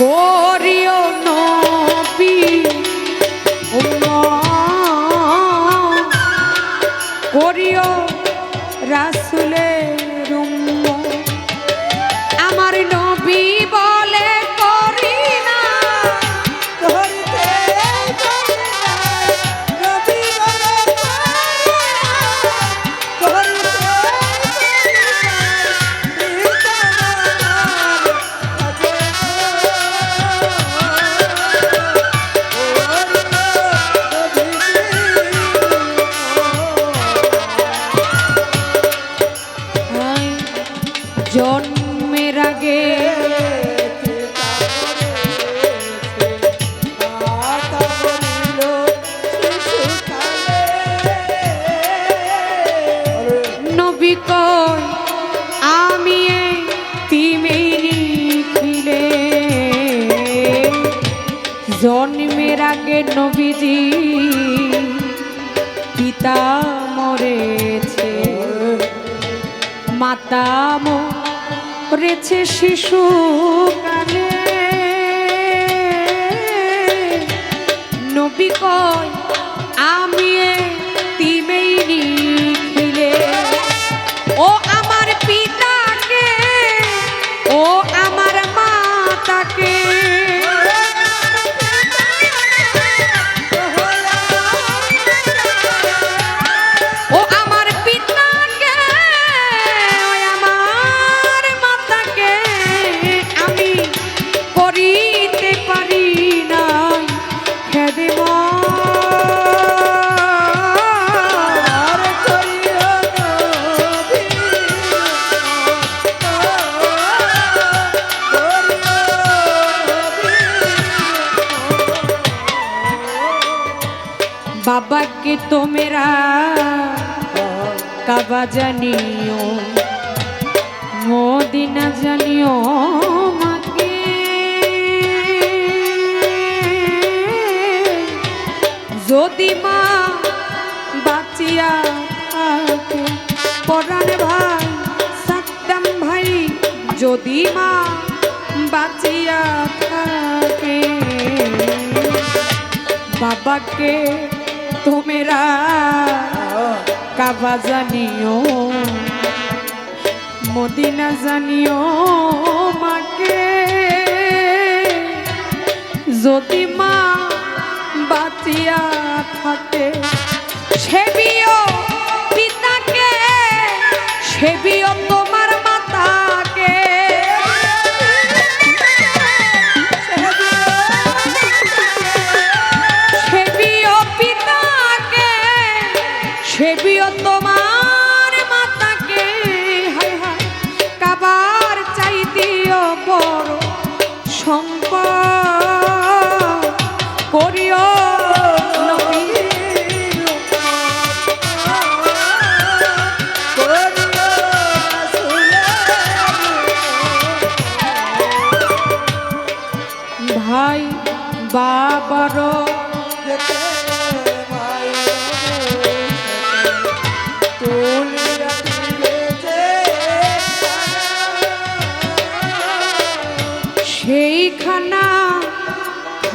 করিও নবী করিও রাসুলের মাতা শিশু কালে। নবী কই বাবাকে তো মেরা কাবা জানিও মদিনা জানিও মাকে। যদি মা বাঁচিয়া থাকে ভাই ভাই, যদি মা বাঁচিয়া থাকে, বাবাকে তোমেরা কাবা জানিও মদিনা জানিও মাকে। যদি মা বাঁচিয়া থাকে সেবিও পিতাকে সেবিও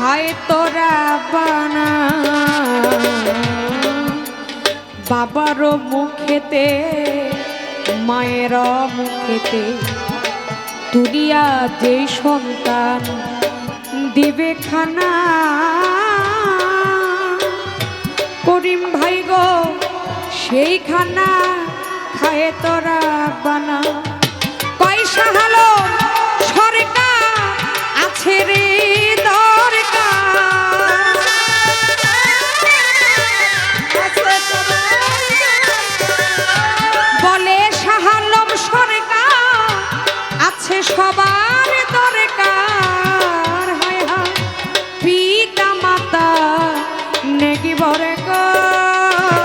খায় তোরা বানা। বাবার মুখেতে, মায়ের মুখেতে তুলিয়া যেই সন্তান দিবে খানা। করিম ভাই গো সেই খানা খায় তোরা নেকি